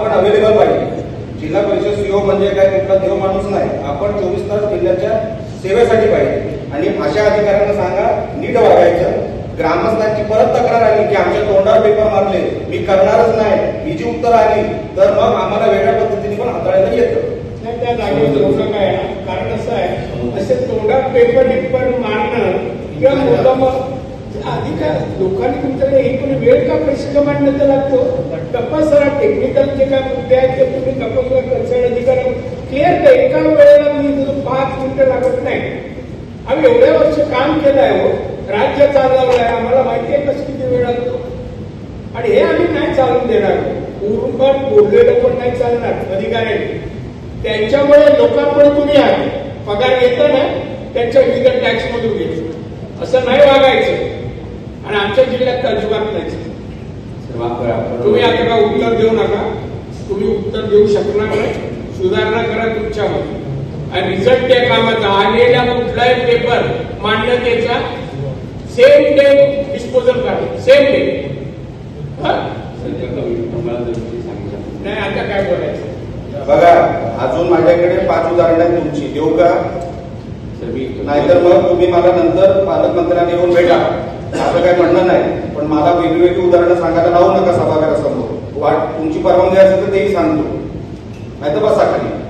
आपण अवेलेबल पाहिजे. जिल्हा परिषद सीओ म्हणजे काय कुठला देव माणूस नाही. आपण चोवीस तास जिल्ह्याच्या सेवेसाठी पाहिजे. आणि अशा अधिकाऱ्यांना सांगा नीट वागायचं. ग्रामस्थांची परत तक्रार आली की आमच्या तोंडावर पेपर मारले. मी करणारच नाही. ही जी उत्तर आली तर मग आम्हाला वेगळ्या पद्धतीने पण हाताळायला येतं. नाही त्या जागेवर काय कारण असं आहे असे तोंडात पेपर निप्पर मारणं लोकांनी तुमच्याकडे एकूण कोणी वेळ का पैसे कमांडण्याचा लागतो? तपासरा टेक्निकल जे काय मुद्दे आहेत ते तुम्ही तपासला कन्सर्न अधिकारी क्लिअर का एका वेळेला मी तुझं पाच मिनिटं लागत नाही. आम्ही एवढ्या वर्ष काम केलं आहे हो राज्य चालवलं आहे आम्हाला माहिती आहे कसं किती वेळ लागतो. आणि हे आम्ही नाही चालून देणार. पूर्ण बोललेलं पण नाही चालणार अधिकाऱ्यांनी. त्यांच्यामुळे लोकांपुढे तुम्ही आहात. पगार येतं ना त्यांच्या विविध टॅक्स मधून घ्यायचं असं नाही वागायचं. तर अजिबात नाही. तुम्ही आता का उत्तर देऊ नका. तुम्ही उत्तर देऊ शकणार नाही. सुधारणा करा तुमच्यामध्ये आणि रिझल्ट त्या कामाचा. आलेला कुठलाही पेपर मान्यतेचा सेम डे डिस्पोजल करा सेम डे नाही आता काय बोलायचं? बघा अजून माझ्याकडे पाच उदाहरणं आहेत तुमची. देऊ का? नाहीतर मग तुम्ही मला नंतर पालकमंत्र्यांना येऊन भेटा. असं काही म्हणणं नाही. पण मला वेगवेगळी उदाहरणं सांगायला लावू नका सभागृहासमोर. वाट तुमची परवानगी असेल तर तेही सांगतो. नाही तर बसा खाली.